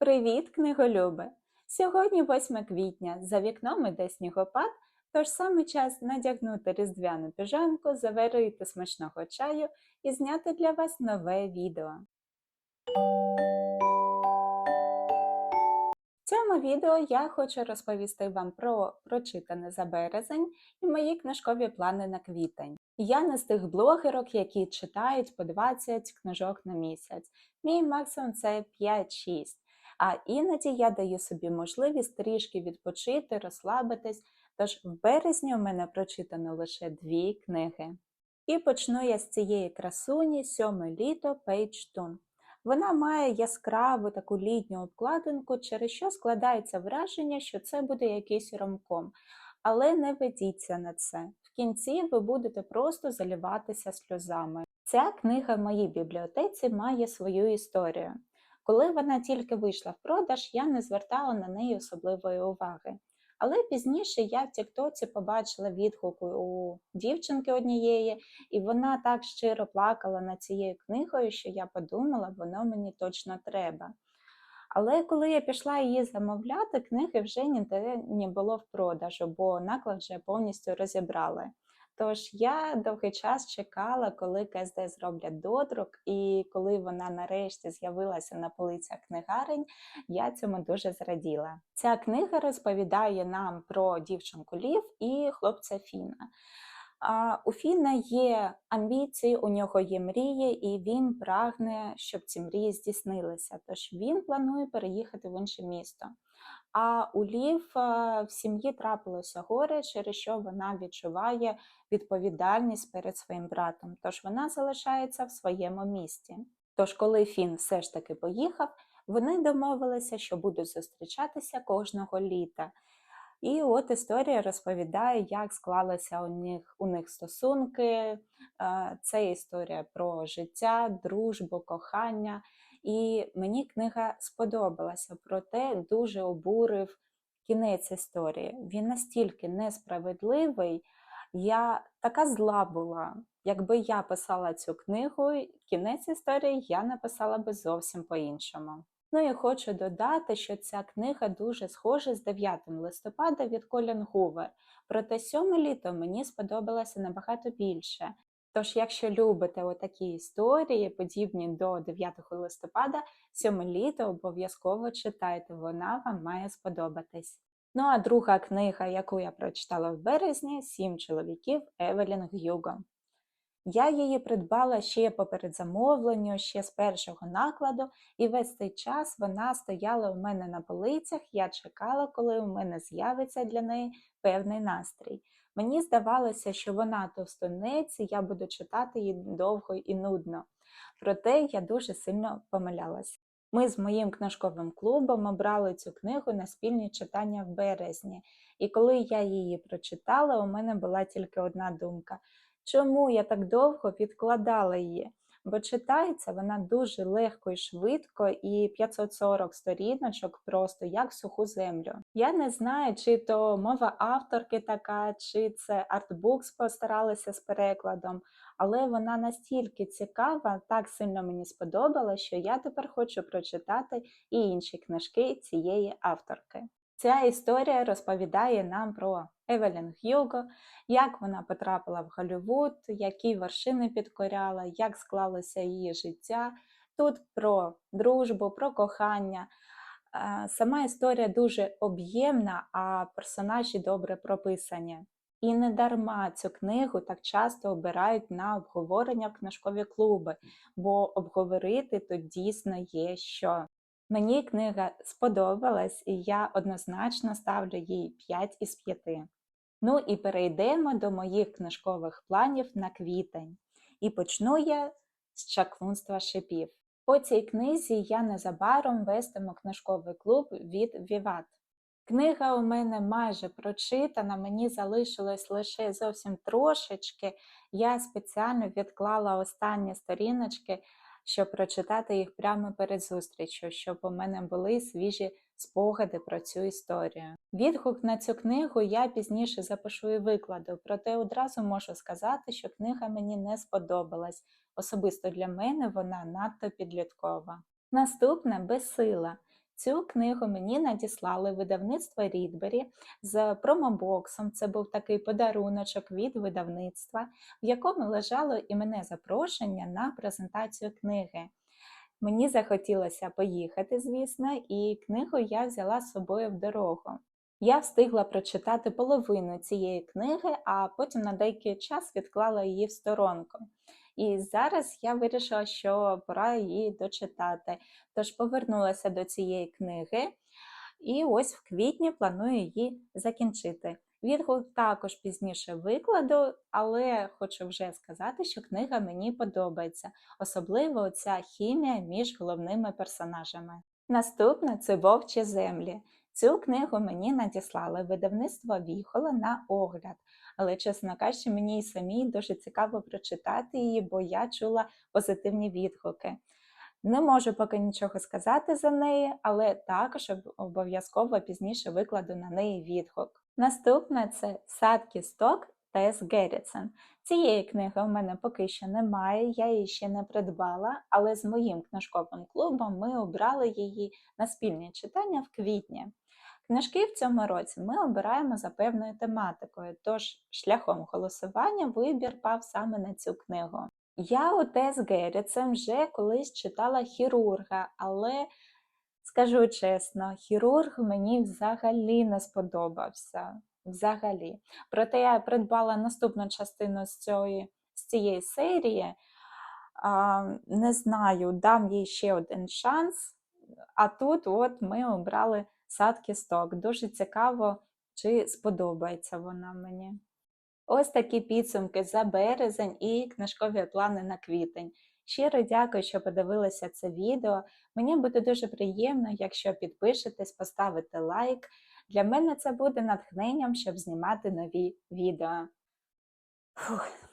Привіт, книголюби! Сьогодні 8 квітня, за вікном іде снігопад, тож саме час надягнути різдвяну піжамку, заварити смачного чаю і зняти для вас нове відео. В цьому відео я хочу розповісти вам про прочитане за березень і мої книжкові плани на квітень. Я не з тих блогерок, які читають по 20 книжок на місяць. Мій максимум це 5-6. А іноді я даю собі можливість трішки відпочити, розслабитись. Тож в березні у мене прочитано лише дві книги. І почну я з цієї красуні сьоме літо Пейдж Тун. Вона має яскраву таку літню обкладинку, через що складається враження, що це буде якийсь ромком. Але не ведіться на це. В кінці ви будете просто заліватися сльозами. Ця книга в моїй бібліотеці має свою історію. Коли вона тільки вийшла в продаж, я не звертала на неї особливої уваги. Але пізніше я в Тіктоці побачила відгук у дівчинки однієї, і вона так щиро плакала над цією книгою, що я подумала, воно мені точно треба. Але коли я пішла її замовляти, книги вже ніде не було в продажу, бо наклад вже повністю розібрали. Тож я довгий час чекала, коли КСД зроблять додрук, і коли вона нарешті з'явилася на полицях книгарень, я цьому дуже зраділа. Ця книга розповідає нам про дівчинку Лів і хлопця Фіна. У Фіна є амбіції, у нього є мрії, і він прагне, щоб ці мрії здійснилися. Тож він планує переїхати в інше місто. А у Лів в сім'ї трапилося горе, через що вона відчуває відповідальність перед своїм братом. Тож вона залишається в своєму місті. Тож, коли Фін все ж таки поїхав, вони домовилися, що будуть зустрічатися кожного літа. І от історія розповідає, як склалися у них у них стосунки. Це історія про життя, дружбу, кохання. І мені книга сподобалася, проте дуже обурив кінець історії. Він настільки несправедливий, я така зла була. Якби я писала цю книгу, кінець історії я написала би зовсім по-іншому. Ну і хочу додати, що ця книга дуже схожа з 9 листопада від Колін Гувер. Проте сьоме літо мені сподобалося набагато більше. Тож, якщо любите отакі історії, подібні до 9 листопада, сьоме літо обов'язково читайте, вона вам має сподобатись. Ну а друга книга, яку я прочитала в березні Сім чоловіків Евелін Гюго. Я її придбала ще по передзамовленню, ще з першого накладу, і весь цей час вона стояла у мене на полицях. Я чекала, коли у мене з'явиться для неї певний настрій. Мені здавалося, що вона товстонець, і я буду читати її довго і нудно. Проте я дуже сильно помилялася. Ми з моїм книжковим клубом обрали цю книгу на спільні читання в березні, і коли я її прочитала, у мене була тільки одна думка: чому я так довго відкладала її? Бо читається вона дуже легко і швидко, і 540 сторіночок просто як суху землю. Я не знаю, чи то мова авторки така, чи це артбукс постаралися з перекладом, але вона настільки цікава, так сильно мені сподобала, що я тепер хочу прочитати і інші книжки цієї авторки. Ця історія розповідає нам про Евелін Гюго, як вона потрапила в Голлівуд, які вершини підкоряла, як склалося її життя. Тут про дружбу, про кохання. Сама історія дуже об'ємна, а персонажі добре прописані. І не дарма цю книгу так часто обирають на обговорення в книжкові клуби, бо обговорити тут дійсно є що. Мені книга сподобалась, і я однозначно ставлю їй 5 із 5. Ну і перейдемо до моїх книжкових планів на квітень. І почну я з чаклунства шипів. По цій книзі я незабаром вестиму книжковий клуб від Віват. Книга у мене майже прочитана, мені залишилось лише зовсім трошечки. Я спеціально відклала останні сторіночки щоб прочитати їх прямо перед зустрічю, щоб у мене були свіжі спогади про цю історію. Відгук на цю книгу я пізніше запишу і викладу, проте одразу можу сказати, що книга мені не сподобалась. Особисто для мене вона надто підліткова. Наступне безсила. Цю книгу мені надіслали видавництво Рідбері з промобоксом. Це був такий подаруночок від видавництва, в якому лежало і мене запрошення на презентацію книги. Мені захотілося поїхати, звісно, і книгу я взяла з собою в дорогу. Я встигла прочитати половину цієї книги, а потім на деякий час відклала її в сторонку. І зараз я вирішила, що пора її дочитати. Тож повернулася до цієї книги, і ось в квітні планую її закінчити. Відгук також пізніше викладу, але хочу вже сказати, що книга мені подобається, особливо ця хімія між головними персонажами. Наступне це Вовчі землі. Цю книгу мені надіслали видавництво Віхола на огляд, але, чесно кажучи, мені і самій дуже цікаво прочитати її, бо я чула позитивні відгуки. Не можу поки нічого сказати за неї, але також обов'язково пізніше викладу на неї відгук. Наступне це Сад кісток Тес Геррітсен. Цієї книги у мене поки що немає, я її ще не придбала, але з моїм книжковим клубом ми обрали її на спільні читання в квітні. Книжки в цьому році ми обираємо за певною тематикою, тож шляхом голосування вибір пав саме на цю книгу. Я у Тес Геррітсен вже колись читала хірурга, але скажу чесно, хірург мені взагалі не сподобався. Взагалі. Проте я придбала наступну частину з, цієї, з цієї серії. А, не знаю, дам їй ще один шанс. А тут от ми обрали сад кісток. Дуже цікаво, чи сподобається вона мені. Ось такі підсумки за березень і книжкові плани на квітень. Щиро дякую, що подивилися це відео. Мені буде дуже приємно, якщо підпишетесь, поставите лайк. Для мене це буде натхненням, щоб знімати нові відео. Фух.